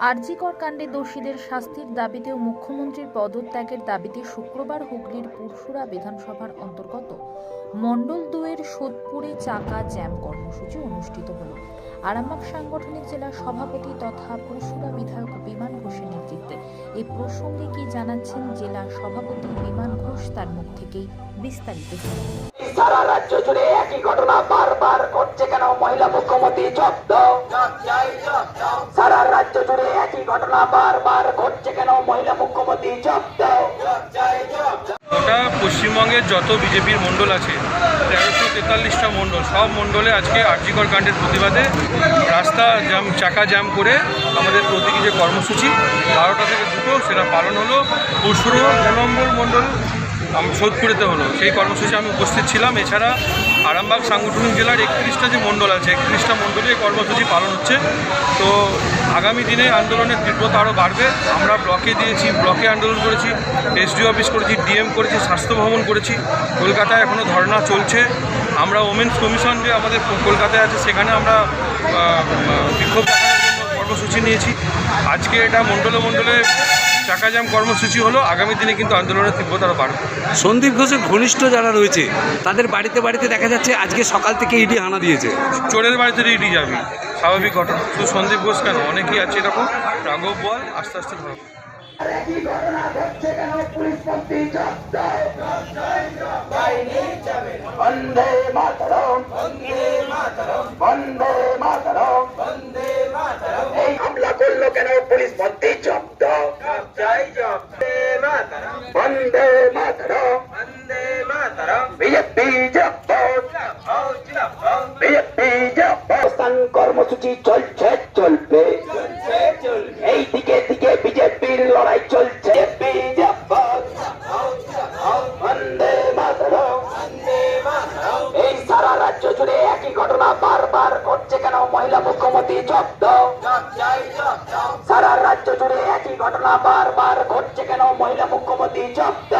আরজিকর কাণ্ডে দোষীদের শাস্তির দাবিতে ও মুখ্যমন্ত্রীর পদত্যাগের দাবিতে শুক্রবার হুগলির পুরসুরা বিধানসভার অন্তর্গত মণ্ডল দুয়ের সোদপুরে চাকা জ্যাম কর্মসূচি অনুষ্ঠিত হল। আরামবাগ সাংগঠনিক জেলা সভাপতি তথা পুরসুরা বিধায়ক বিমান ঘোষের নেতৃত্বে। এই প্রসঙ্গে কি জানাচ্ছেন জেলা সভাপতি বিমান ঘোষ, তার মুখ থেকেই বিস্তারিত। রাজ্য জুড়ে একই ঘটনা বারবার ঘটছে কেন? মহিলা মুখ্যমন্ত্রী জব্দ। সারা রাজ্য জুড়ে একই ঘটনা বারবার ঘটছে কেন? মহিলা মুখ্যমন্ত্রী জব্দ। গোটা পশ্চিমবঙ্গের যত বিজেপির মণ্ডল আছে, তেরোশো তেতাল্লিশটা মণ্ডল, সব মণ্ডলে আজকে আরজিকর কাণ্ডের প্রতিবাদে রাস্তা জ্যাম, চাকা জ্যাম করে আমাদের প্রতীকী যে কর্মসূচি, বারোটা থেকে দুটো, সেটা পালন হলো। পরশুরো দু নম্বর মণ্ডল সোদপুরেতে হলো। সেই কর্মসূচি আমি উপস্থিত ছিলাম। এছাড়া আরামবাগ সাংগঠনিক জেলার একত্রিশটা যে মণ্ডল আছে, একত্রিশটা মণ্ডলে এই কর্মসূচি পালন হচ্ছে। তো আগামী দিনে আন্দোলনের তীব্রতা আরও বাড়বে। আমরা ব্লকে দিয়েছি, ব্লকে আন্দোলন করেছি, এসডিও অফিস করেছি, ডিএম করেছি, স্বাস্থ্য ভবন করেছি। কলকাতায় এখনও ধর্না চলছে। আমরা ওমেন্স কমিশন যে আমাদের কলকাতায় আছে, সেখানে আমরা বিক্ষোভ দেখানোর জন্য কর্মসূচি নিয়েছি। আজকে এটা মণ্ডলে মণ্ডলে চাকাজাম কর্মসূচি হলো আগামী দিনে কিন্তু আন্দোলনের তীব্রতা আরও বাড়বে। সন্দীপ ঘোষের ঘনিষ্ঠ যারা রয়েছে তাদের বাড়িতে বাড়িতে দেখা যাচ্ছে আজকে সকাল থেকে ইডি হানা দিয়েছে। চোরের বাড়িতে রেডি যাবে স্বাভাবিক ঘটনা। শুধু সন্দীপ ঘোষ কেন? অনেকেই আছে এরকম। রাঘব বল আস্তে আস্তে ধরো। বন্দে মাতরম বন্দে মাতরম এই হামলা করল কেন পুলিশ মন্ত্রী জব্দ বন্দে মাতরম বিজেপি জব্দ বিজেপি জব্দ অবস্থান কর্মসূচি চলছে মহিলা মুখ্যমন্ত্রী জব্দ। সারা রাজ্য জুড়ে একই ঘটনা বারবার ঘটছে কেন? মহিলা মুখ্যমন্ত্রী জব্দ।